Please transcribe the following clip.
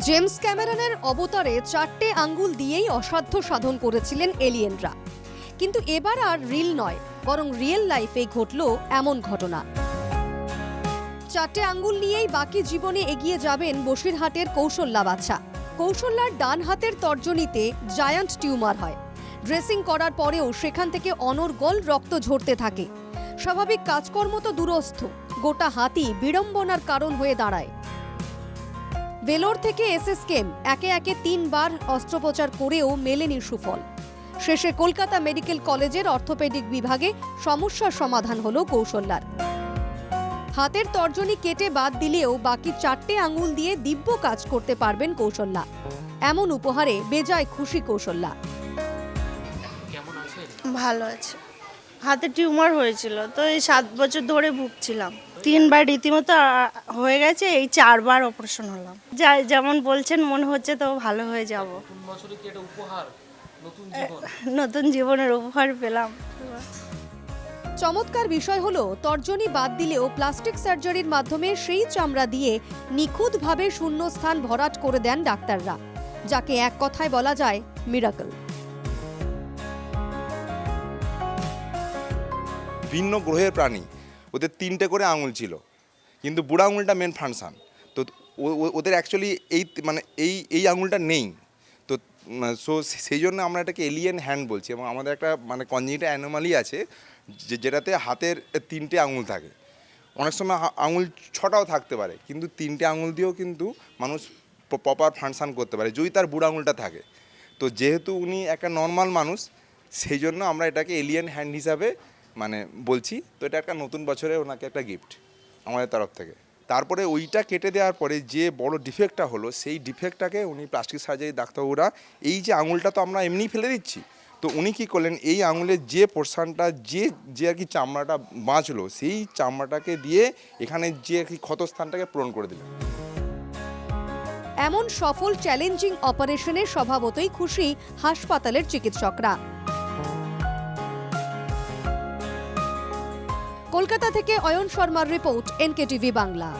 James ক্যামেরনের অবতারে চারটে আঙ্গুল দিয়েই অসাধ্য সাধন করেছিলেন এলিয়েনরা। কিন্তু এবার আর রিল নয়, বরং রিয়েল লাইফে ঘটল এমন ঘটনা। চারটে আঙ্গুল নিয়েই বাকি জীবনে এগিয়ে যাবেন বসিরহাটের কৌশল্যা বাচ্চা কৌশল্যার ডান হাতের তর্জনীতে জায়ান্ট টিউমার হয়। ড্রেসিং করার পরেও সেখান থেকে অনর্গল রক্ত ঝরতে থাকে। স্বাভাবিক কাজকর্ম তো দূরস্থ, গোটা হাতি বিড়ম্বনার কারণ হয়ে দাঁড়ায়। ভেলোর থেকে এসএসকেম একে একে তিনবার অস্ত্রোপচার করেও মেলেনি সুফল। শেষে কলকাতা মেডিকেল কলেজের অর্থোপেডিক বিভাগে সমস্যার সমাধান হলো কৌশল্যার। হাতের তর্জনী কেটে বাদ দিলেও বাকি চারটে আঙুল দিয়ে দিব্য কাজ করতে পারবেন কৌশল্যা। এমন উপহারে বেজায় খুশি কৌশল্যা। ভালো আছে। হাতে টিউমার হয়েছিল, তো এই সাত বছর ধরে ভুগছিলাম। তিনবার রীতিমতো হয়ে গেছে, এই চারবার অপারেশন হলাম। যা, যেমন বলছেন, মনে হচ্ছে তো ভালো হয়ে যাব। নতুন জীবনের উপহার পেলাম। চমৎকার বিষয় হলো, তর্জনী বাদ দিলেও প্লাস্টিক সার্জারির মাধ্যমে সেই চামড়া দিয়ে নিখুঁতভাবে শূন্যস্থান ভরাট করে দেন ডাক্তাররা, যাকে এক কথায় বলা যায় মিরাকল ভিন্ন গ্রহের প্রাণী। ওদের তিনটে করে আঙুল ছিল। কিন্তু বুড়া আঙুলটা মেন ফাংশান তো ওদের অ্যাকচুয়ালি এই মানে এই এই আঙুলটা নেই। তো সো, সেই জন্য আমরা এটাকে এলিয়েন হ্যান্ড বলছি এবং আমাদের একটা মানে কনজিটা অ্যানোমালি আছে, যে, যেটাতে হাতের তিনটে আঙুল থাকে। অনেক সময় আঙুল ছটাও থাকতে পারে, কিন্তু তিনটে আঙুল দিয়েও কিন্তু মানুষ প্রপার ফাংশন করতে পারে, যদি তার বুড়া আঙুলটা থাকে। তো যেহেতু উনি একটা নর্মাল মানুষ, সেই জন্য আমরা এটাকে এলিয়েন হ্যান্ড হিসাবে মানে বলছি, তো এটা একটা নতুন বছরে ওনাকে একটা গিফট আমাদের তরফ থেকে। তারপরে ওইটা কেটে দেওয়ার পরে যে বড় ডিফেক্টটা হলো, সেই ডিফেক্টটাকে উনি প্লাস্টিক সার্জারি ডাক্তারবাবুরা, এই যে আঙুলটা তো আমরা এমনিই ফেলে দিচ্ছি। তো উনি কী করলেন, এই আঙুলের যে পোর্শনটা যে যে আর কি চামড়াটা বাঁচলো, সেই চামড়াটাকে দিয়ে এখানে যে আর কি ক্ষতস্থানটাকে পূরণ করে দিলেন। এমন সফল চ্যালেঞ্জিং অপারেশনে স্বভাবতই খুশি হাসপাতালের চিকিৎসকরা। কলকাতা থেকে অয়ন শর্মার রিপোর্ট এনকেটিভি বাংলা।